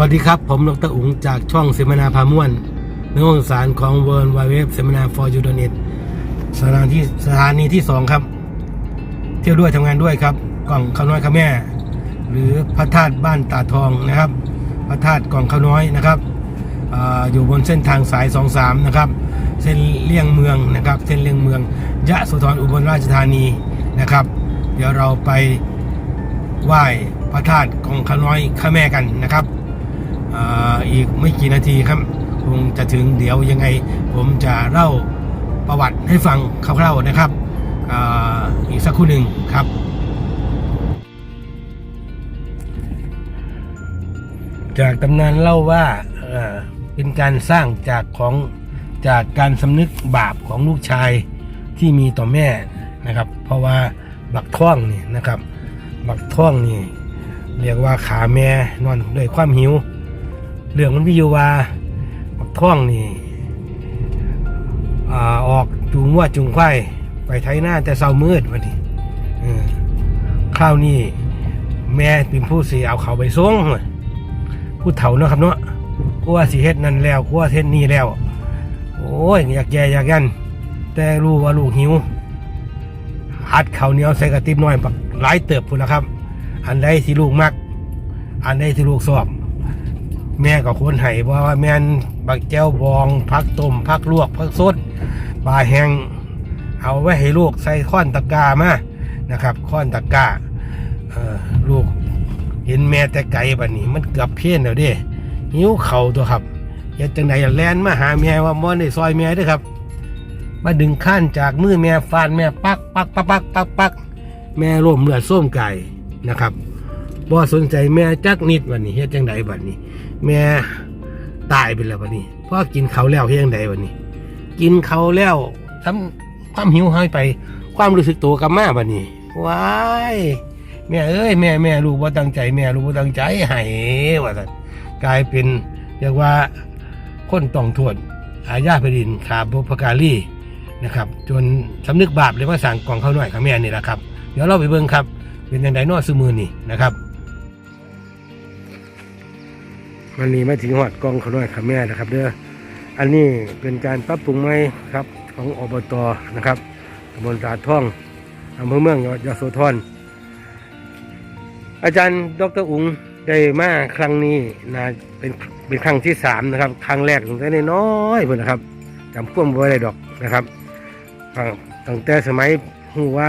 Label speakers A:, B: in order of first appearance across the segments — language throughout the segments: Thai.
A: วัสดีครับ ผมดรอุ๋งจากช่องเสมนาพาม่วนเนื้องสารของเวิร์นไวเว็บเสมนา for u d o n e t สถานที่สถานีที่2ครับ เที่ยวด้วยทำงานด้วยครับ กล่องข้าวน้อยข้าแม่ หรือพระธาตุบ้านตาทองนะครับ พระธาตุกล่องข้าวน้อยนะครับออยู่บนเส้นทางสาย23นะครับ เส้นเลี่ยงเมืองนะครับ เส้นเลี่ยงเมืองยะโสธรอุบลราชธานีนะครับ เดี๋ยวเราไปไหว้พระธาตุกล่องข้าวน้อยข้าแม่กันนะครับ อีกไม่กี่นาทีครับคงจะถึงเดี๋ยวยังไง ผมจะเล่าประวัติให้ฟังคร่าวๆนะครับออีกสักครู่หนึ่งครับจากตำนานเล่าว่าอ่อเป็นการสร้างจากของจากการสำนึกบาปของลูกชายที่มีต่อแม่นะครับ เพราะว่าบักท่องนี่นะครับ บักท่องนี่ เรียกว่าขาแม่นอนด้วยความหิว เรื่องมันวิอยู่ว่าบักท่องนี่อ่าออกจูงว่าจูงควายไปไถหน้าแต่เช้ามืดวันนี้เออข้าวนี่แม่เป็นผู้สีเอาเขาไปส่งผู้เฒ่าเนาะครับเนาะกูว่าสิเฮ็ดนั่นแล้วกูว่าเฮ็ดนี่แล้ว โอ้ยอยากแย่อยากยันแต่รู้ว่าลูกหิวอัดเขาเหนียวใส่กระติบน้อยบักหลายเติบพุ่นนะครับ อันใดที่ลูกมัก อันใดที่ลูกชอบ แม่ก็คนให้ว่าแม่นบักแก้วบองพักต้มพักลวกพักสดปลาแห้งเอาไว้ให้ลูกใส่ข้อนตะกร้ามานะครับข้อนตะกร้าลูกเห็นแม่แต่ไก่บัดนี้ มันเกือบเพี้ยนแล้วเด้หิวเข่าตัวครับเฮ็ดจังไดแลนมาหาแม่ว่าบ่ได้ซอยแม่ด้อครับ มาดึงข้านจากมือแม่ฟาดแม่ปักปักปักปักปักปักแม่ร่วมเลือดส้มไก่นะครับ บ่สนใจแม่จักนิดวันนี้เฮ็ดจังไดบัดนี้ แม่ตายไปแล้วบัดนี้พ่อกินเขาแล้วเฮ็ดจังไดบัดนี้ กินเขาแล้วทำความหิวหายไป ความรู้สึกตัวกลับมาบัดนี้ว้ายแม่เอ้ยแม่แม่ลูกบ่ตั้งใจแม่ลูกบ่ตั้งใจให้ว่าซั่นกลายเป็นเรียกว่าคนต้องโทษอาญาแผ่นดินขาบุพการีนะครับจนสำนึกบาปเลยว่าสั่งกล่องเข้าหน่อยข้าแม่นี่แหละครับ เดี๋ยวเราไปเบิ่งครับ เป็นยังไงนอซื้อมือนี่นะครับ มันนี่มาถึงหอดกองเขาน้อยขาแม่นะครับ เด้ออันนี้เป็นการปรับปรุงใหม่ครับของอบตนะครับตำบลตาท่องอำเภอเมืองจังหวัดยโสธรอาจารย์ดรอุ๋งได้มาครั้งนี้นะเป็นเป็นครั้งที่สามนะครับ ครั้งแรกตั้งแต่น้อยเพื่อนนะครับจำพ่วงบ่ได้ดอกนะครับครั้งตั้งแต่สมัยหูว่า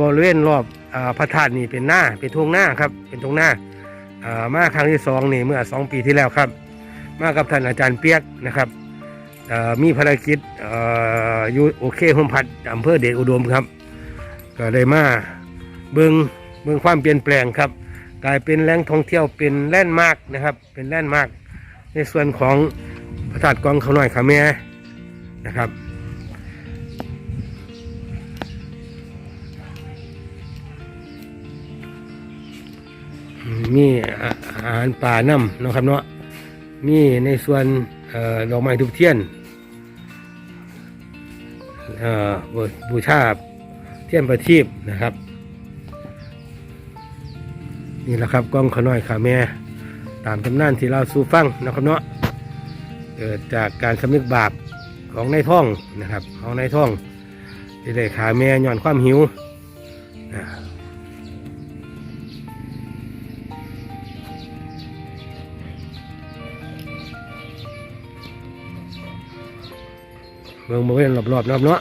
A: บริเวณรอบอาพระธาตุนี่เป็นหน้าเป็นทงหน้าครับ เป็นทงหน้า มาครั้งที่สองนี่เมื่อสองปีที่แล้วครับ มากับท่านอาจารย์เปียกนะครับมีภารกิจออยู่โอเคโฮมพัดอำเภอเดชอุดมครับ ก็ได้มาเบิงเบิงความเปลี่ยนแปลงครับกลายเป็นแหล่งท่องเที่ยวเป็นแลนด์มาร์กนะครับ เป็นแลนด์มาร์กในส่วนของพระธาตุกองเขาหน่อยขาแม่นะครับ มีอาหารป่าน้ำนะครับเนาะมีในส่วนดอกไม้ทุกเทียนบูชาเทียนประทีปนะครับ นี่แหละครับกล้องขน้อยขาแม่ตามตำนานที่เราสู่ฟังนะครับเนาะเกิดจากการสำนึกบาปของนายท่องนะครับ ของนายท่องที่ได้ขาแม่ย้อนความหิวอ่า เมืองบริเวณรอบๆนะครับเนาะ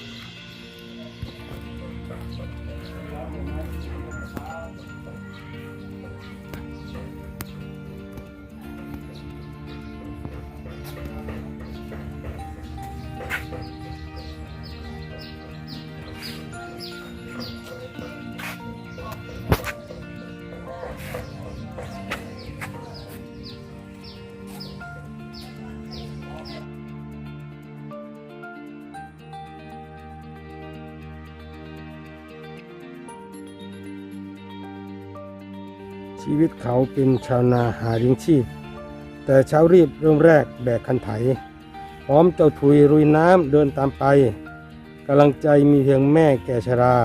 A: ชีวิตเขาเป็นชาวนาหาเลี้ยงชีพ แต่เช้ารีบเริ่มแรกแบกคันไถ พร้อมเจ้าถุยรุยน้ำเดินตามไปกำลังใจมีเพียงแม่แก่ชรา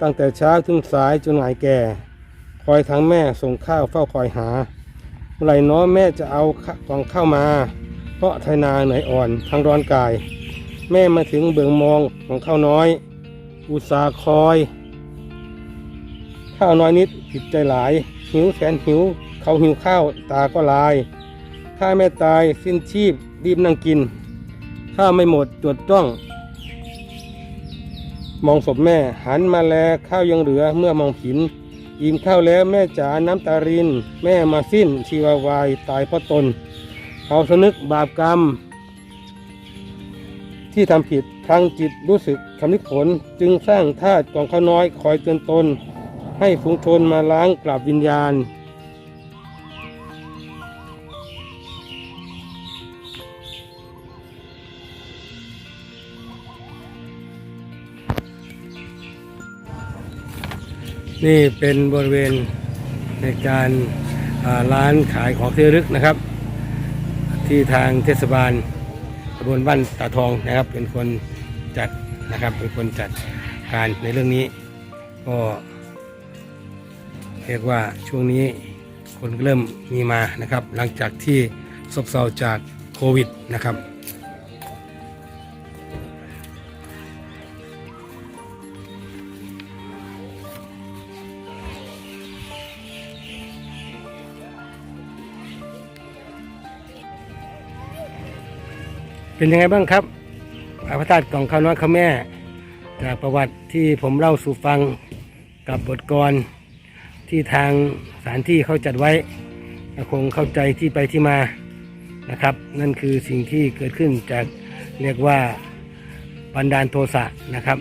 A: ตั้งแต่เช้าถึงสายจนหายแก่ คอยทั้งแม่ส่งข้าวเฝ้าคอยหาเมื่อไรน้อแม่จะเอากล่องข้าวมา เพราะไทนาเหนื่อยอ่อนทั้งร้อนกาย แม่มาถึงเบิ่งมองของข้าวน้อย อุตสาคอย ข้าวน้อยนิดผิดใจหลาย หิวแสนหิว เขาหิวข้าวตาก็ลายข้าแม่ตายสิ้นชีพรีบนั่งกินข้าไม่หมดจดจ้อง มองศพแม่หันมาแลข้าวยังเหลือเมื่อมองผินอิ่มข้าวแล้วแม่จ๋าน้ำตาริน แม่มาสิ้นชีวาวายตายเพราะตน เขาสนึกบาปกรรม ที่ทำผิดทางจิตรู้สึกคำนึกผลจึงสร้างธาตุกองข้าวน้อยคอยเตือนตน ให้ฝูงชนมาล้างกราบวิญญาณ นี่เป็นบริเวณในการาร้านขายของที่ระลึกนะครับ ที่ทางเทศบาลตำบลบ้านตาทองนะครับ เป็นคนจัดนะครับเป็นคนจัดการในเรื่องนี้ก็ เรียกว่าช่วงนี้คนเริ่มมีมานะครับ หลังจากที่ซบเซาจากโควิดนะครับเป็นยังไงบ้างครับอาพระธาตุกล่องข้าวน้อยข้าแม่ จากประวัติที่ผมเล่าสู่ฟังกับบทกร ที่ทางสถานที่เขาจัดไว้คงเข้าใจที่ไปที่มานะครับ นั่นคือสิ่งที่เกิดขึ้นจากเรียกว่าบันดาลโทสะนะครับ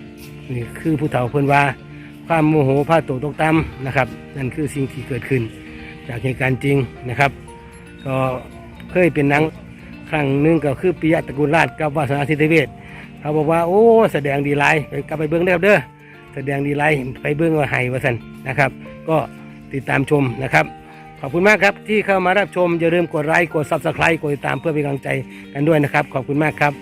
A: นี่คือผู้เฒ่าเพิ่นว่าความโมโหพาตกตกต่ำนะครับ นั่นคือสิ่งที่เกิดขึ้น จากเหตุการณ์จริงนะครับ ก็เคยเป็นนังครั้งหนึ่งก็คือปิยะตระกูลราชกับวาสนาสิทธิเวชเขาบอกว่าโอ้แสดงดีไลไปกลับไปเบิ้งได้ครับเด้อแสดงดีไลไปเบิ้งว่าไห้วาสันนะครับ ก็ติดตามชมนะครับ ขอบคุณมากครับที่เข้ามารับชมอย่าลืมกดไลค์กดซับสไครต์กดติดตามเพื่อเป็นกำลังใจกันด้วยนะครับ ขอบคุณมากครับ